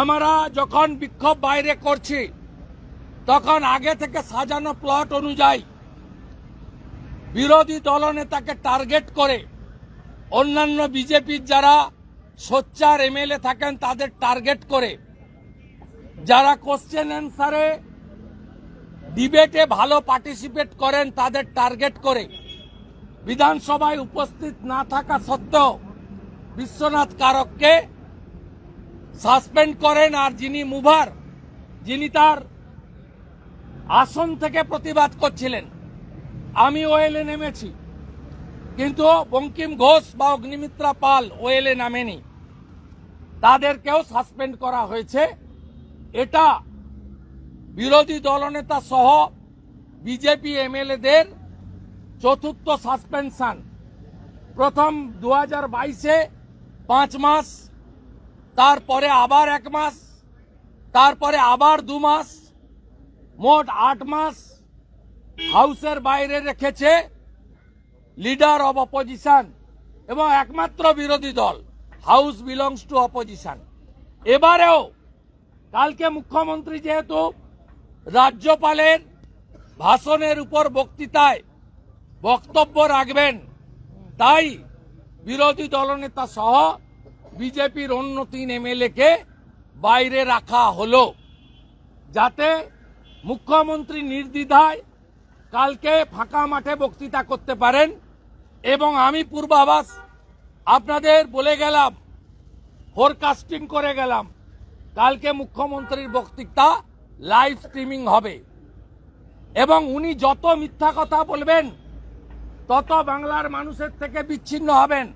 আমরা যখন বিক্ষোভ বাইরে করছি, তখন আগে থেকে সাজানো প্লট অনুযায়ী বিরোধী দলনেতাকে টার্গেট করে অন্যান্য বিজেপির যারা সোচ্চার এমএলএ থাকেন তাদের টার্গেট করে। যারা কোশ্চেন অ্যান্সারে ডিবেটে ভালো পার্টিসিপেট করেন তাদের টার্গেট করে। বিধানসভায় উপস্থিত না থাকা সত্ত্বেও বিশ্বনাথ কারককে সাসপেন্ড করেন আর যিনি মুভার, যিনি তার আসন থেকে প্রতিবাদ করছিলেন। আমি ওয়েলে নেমেছি, কিন্তু বঙ্কিম ঘোষ বা অগ্নিমিত্রা পাল ওয়েলে নামেনি। তাদেরকেও সাসপেন্ড করা হয়েছে। এটা বিরোধী দলনেতা সহ বিজেপি এমএলএদের চতুর্থ সাসপেনশন। প্রথম দু হাজার বাইশে পাঁচ মাস তারপরে আবার এক মাস, তারপরে আবার দু মাস, মোট আট মাস হাউসের বাইরে রেখেছে লিডার অব অপোজিশন এবং একমাত্র বিরোধী দল, হাউস বিলংস টু অপোজিশন। এবারেও কালকে মুখ্যমন্ত্রী যেহেতু রাজ্যপালের ভাষণের উপর বক্তৃতায় বক্তব্য রাখবেন, তাই বিরোধী দলনেতা সহ বিজেপির অন্য তিন এমএলএকে বাইরে রাখা হলো, যাতে মুখ্যমন্ত্রী নির্দ্বিধায় কালকে ফাঁকা মাঠে বক্তৃতা করতে পারেন। এবং আমি পূর্বাভাস, আপনাদের বলে গেলাম ফোরকাস্টিং করে গেলাম, কালকে মুখ্যমন্ত্রীর বক্তৃতা লাইভ স্ট্রিমিং হবে। এবং উনি যত মিথ্যা কথা বলবেন, তত বাংলার মানুষের থেকে বিচ্ছিন্ন হবেন।